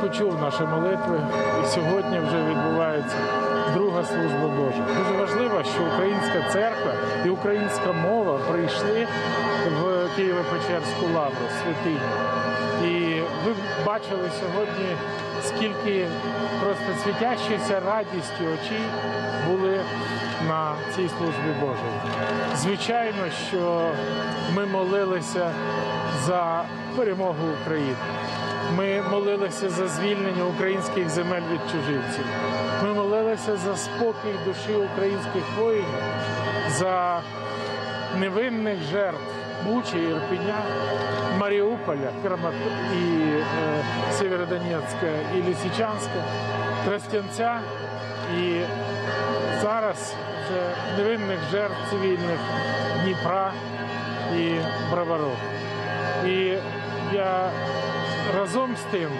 почув наші молитви, і сьогодні вже відбувається друга служба Божа. Дуже важливо, що українська церква і українська мова прийшли в Києво-Печерську лавру, святиню. І ви бачили сьогодні, скільки просто світящися радістю очей були на цій службі Божій. Звичайно, що ми молилися за перемогу України. Ми молилися за звільнення українських земель від чужинців. Ми молилися за спокій душі українських воїнів, за невинних жертв Бучі, Ірпеня, Маріуполя, Крамат і е, Сєвєродонецька і Лисичанська, Тростянця і зараз вже невинних жертв цивільних Дніпра і Броваров. І я разом з тим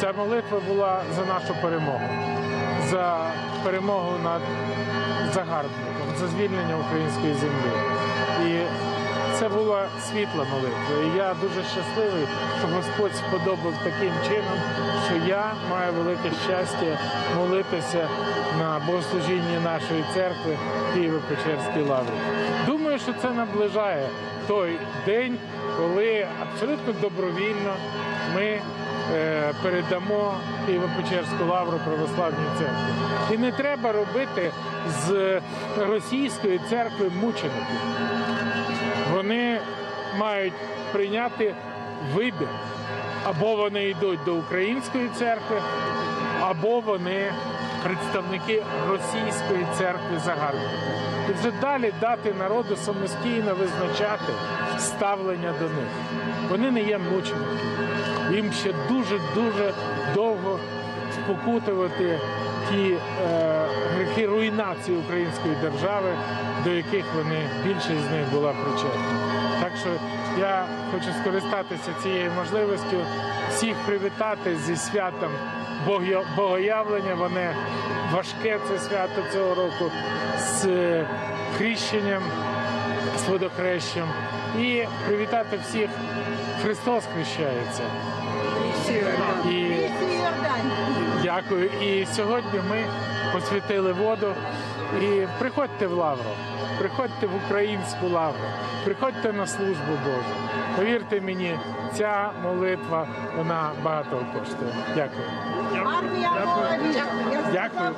ця молитва була за нашу перемогу, за перемогу над загарбником, за звільнення української землі. І це була світла молитва. І я дуже щасливий, що Господь сподобав таким чином, що я маю велике щастя молитися на богослужінні нашої церкви Києво-Печерській лаврі. Що це наближає той день, коли абсолютно добровільно ми е, передамо Києво-Печерську лавру православній церкві. І не треба робити з російської церкви мучеників. Вони мають прийняти вибір. Або вони йдуть до української церкви, або вони представники російської церкви загарбника. І вже далі дати народу самостійно визначати ставлення до них. Вони не є мученики. Їм ще дуже-дуже довго спокутувати ті е, гріхи руйнації української держави, до яких вони більшість з них була причетна. Так що я хочу скористатися цією можливістю всіх привітати зі святом Богоя- Богоявлення. Вони важке це свято цього року з е, хрещенням, з водохрещем. І привітати всіх Христос хрещається. І Дякую. І сьогодні ми посвятили воду. І приходьте в лавру, приходьте в українську лавру, приходьте на службу Божу. Повірте мені, ця молитва вона багато коштує. Дякую. Дякую. сказав,